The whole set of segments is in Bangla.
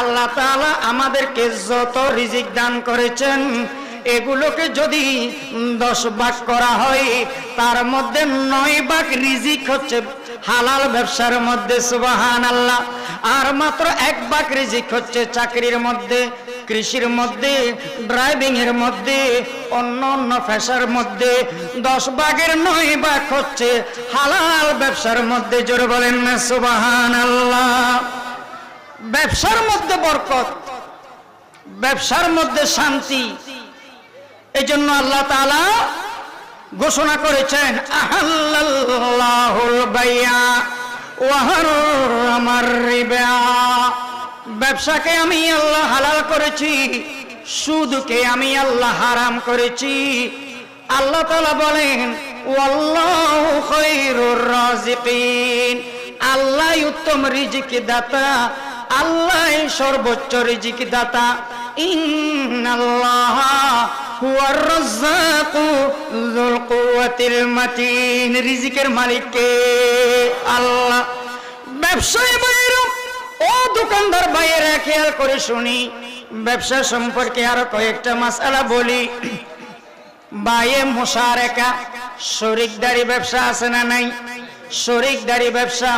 আল্লাহ তাআলা আমাদেরকে যত রিজিক দান করেছেন, এগুলোকে যদি দশ ভাগ করা হয়, তার মধ্যে নয় ভাগ রিজিক হচ্ছে হালাল ব্যবসার মধ্যে সুবাহান আল্লাহ আর মাত্র এক ভাগ রিজিক হচ্ছে চাকরির মধ্যে, কৃষির মধ্যে ড্রাইভিং এর মধ্যে, অন্য অন্য পেশার মধ্যে। দশ ভাগের নয় ভাগ হচ্ছে হালাল ব্যবসার মধ্যে, জোর বলেন না সুবাহান আল্লাহ ব্যবসার মধ্যে বরকত, ব্যবসার মধ্যে শান্তি। এই জন্য আল্লাহ তাআলা ঘোষণা করেছেন ব্যবসাকে আমি আল্লাহ হালাল করেছি, সুদকে আমি আল্লাহ হারাম করেছি। আল্লাহ তাআলা বলেন আল্লাহ উত্তম রিজিক দাতা আল্লাহ সর্বোচ্চ রিজিক দাতা। রিজিকের মালিক কে? আল্লাহ। ব্যবসায়ী বাইরে ও দোকানদার বাইরে খেয়াল করে শুনি। ব্যবসা সম্পর্কে আরও কয়েকটা মাসালা বলি। বায়ে মোশারেকা, শরিকদারি ব্যবসা আছে না নাই? শরিকদারি ব্যবসা,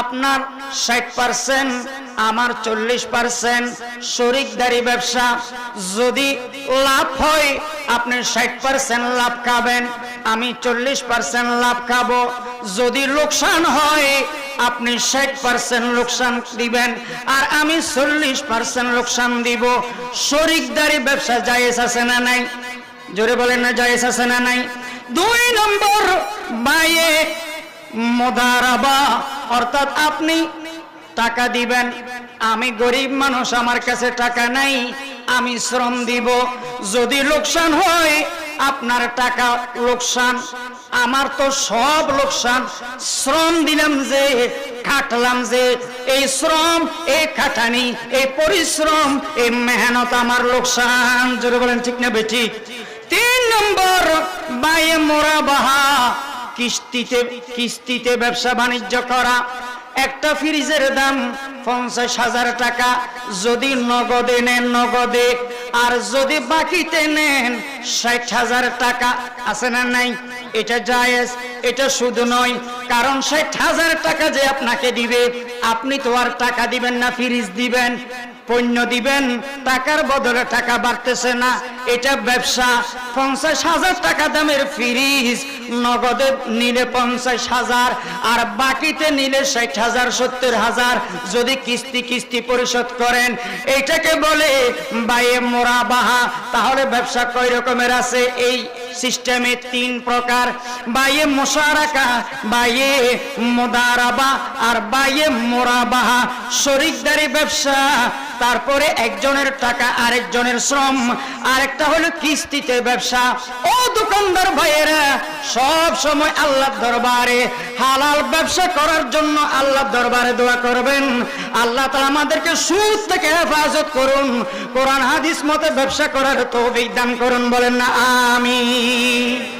আপনার ষাট পার্সেন্ট আমার চল্লিশ পার্সেন্ট শরিকদারি ব্যবসা, যদি লাভ হয়, আপনি ষাট পার্সেন্ট লাভ খাবেন, আমি চল্লিশ পার্সেন্ট লাভ খাব। যদি লোকসান হয়, আপনি ষাট পার্সেন্ট লোকসান দিবেন, আর আমি চল্লিশ পার্সেন্ট লোকসান দিব। শরিকদারি ব্যবসা জায়েজ আছে না নাই? জোরে বলেন না, জায়েজ আছে না নাই? দুই নম্বর, বাইয়ে মোদারাবা, অর্থাৎ আপনি টাকা দিবেন। আমি গরিব মানুষ, আমার কাছে টাকা নাই, আমি শ্রম দিব। যদি লোকসান হয়, আপনার টাকা লোকসান। আমার তো সব লোকসান। শ্রম দিলাম যে, খাটলাম যে, এই শ্রম এই খাটানি, এই পরিশ্রম এই মেহনত আমার লোকসান। জোরে বলেন, ঠিক না বেটি তিন নম্বর, বায়ে মোরা বাহা কিস্তিতে কিস্তিতে ব্যবসা বাণিজ্য করা। একটা ফ্রিজের দাম পঞ্চাশ হাজার টাকা। যদি নগদে নেন, নগদে। আর যদি বাকিতে নেন, ষাট হাজার টাকা। আছে না নাই? এটা জায়েজ, এটা শুধু নয়। কারণ ষাট হাজার টাকা যে আপনাকে দিবে, আপনি তো আর টাকা দিবেন না, ফ্রিজ দিবেন, পণ্য দিবেন। টাকার বদলে টাকা বাড়তেছে না। এটা ব্যবসা পঞ্চাশ হাজার টাকা দামের ফ্রিজ, নগদে নিলে পঞ্চাশ হাজার, আর বাকিতে নিলে ষাট হাজার, সত্তর হাজার, যদি কিস্তি কিস্তি পরিশোধ করেন। এইটাকে বলে বাইয়ে মোরা বাহা তাহলে ব্যবসা কয় রকমের আছে? এই সিস্টেমে তিন প্রকার। বাইয়ে মোশারাকা বাইয়ে মোদারাবা, আর বাইয়ে মোরাবাহা। শরিকদারি ব্যবসা, তারপরে একজনের টাকা আরেকজনের শ্রম আরেকটা হলো কিস্তিতে ব্যবসা। ও দোকানদার ভাইয়েরা, সব সময় আল্লাহর দরবারে হালাল ব্যবসা করার জন্য আল্লাহর দরবারে দোয়া করবেন। আল্লাহ তা আমাদেরকে সুদ থেকে হেফাজত করুন। কোরআন, হাদিস মতে ব্যবসা করার তৌফিক দান করুন, বলেন না, আমিন।